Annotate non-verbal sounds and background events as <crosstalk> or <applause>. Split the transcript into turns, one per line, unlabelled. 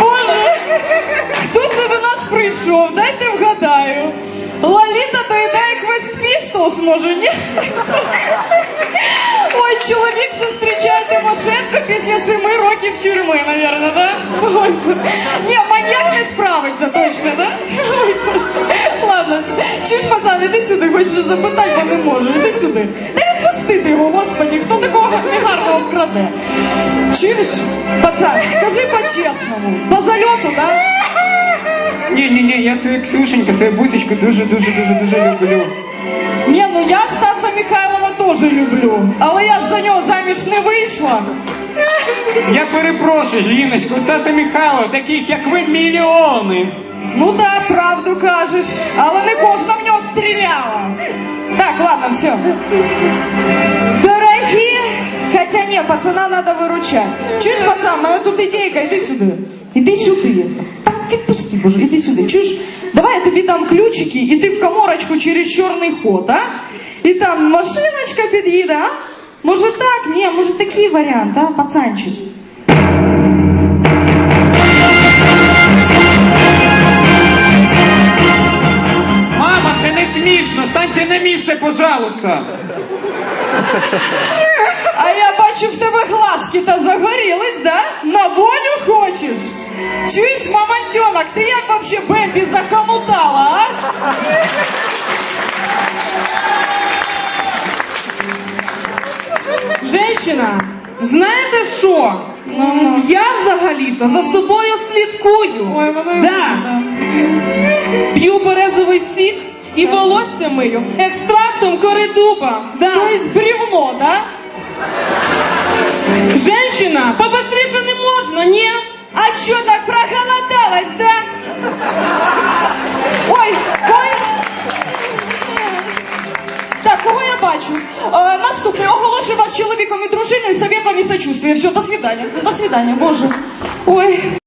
Боже, хто це до нас прийшов? Дайте вгадаю. Лаліта ідея Quest Pistols, може, ні? Ой, чоловік зустрічає Тимошенко після семи років тюрми, навірно, да? Ой, ні, маньяк не справиться точно, да? Ой, Боже. Ладно, чуєш, пацан, іди сюди, хочу запитати, бо не можу, іди сюди. Дай відпустити його, господі, хто такого негарного вкраде? Чуєш, пацан, скажи по-чесному, по зальоту, да?
Ні, ні, ні, я свою Ксюшеньку, свою бусечку дуже, дуже, дуже, дуже люблю.
Ні, ну я Стаса Михайлова теж люблю, але я ж за нього заміж не вийшла.
Я перепрошую, жіночку, Стаса Михайлова, таких як ви мільйони.
Ну да, правду кажеш, але не кожна в нього стріляла. Так, ладно, все. Дорогі, хотя ні, пацана надо виручати. Чуєш, пацан, мене тут ідейка, іди сюди. Іди сюди, я сказав. Так, відпусти, боже, іди сюди. Чуєш, давай я тобі дам ключики, і ти в коморочку через чорний ход, а? І там машиночка під'їде, а? Може так? Ні, може такий варіант, а, пацанчик?
Мама, це не смішно, станьте на місце, пожалуйста. <laughs>
Бачу, в тебе глазки та загорілись, да? На волю хочеш? Чуєш, мамонтенок, ти як вообще Бембі захомутала, а?
Женщина, знаєте що? Я взагалі-то за собою слідкую.
Ой, вона
да. П'ю березовий сік і волосся мию екстрактом коридуба. Да.
Тобто бревно, да?
Женщина, побыстрее не можна, ні?
А чё так проголодалась, да? Ой, ой. Так, кого я бачу? Е, наступний оголошую вас чоловіком і дружиною, совет вам і сочувствием. Все, до свидання. До свидання, боже. Ой.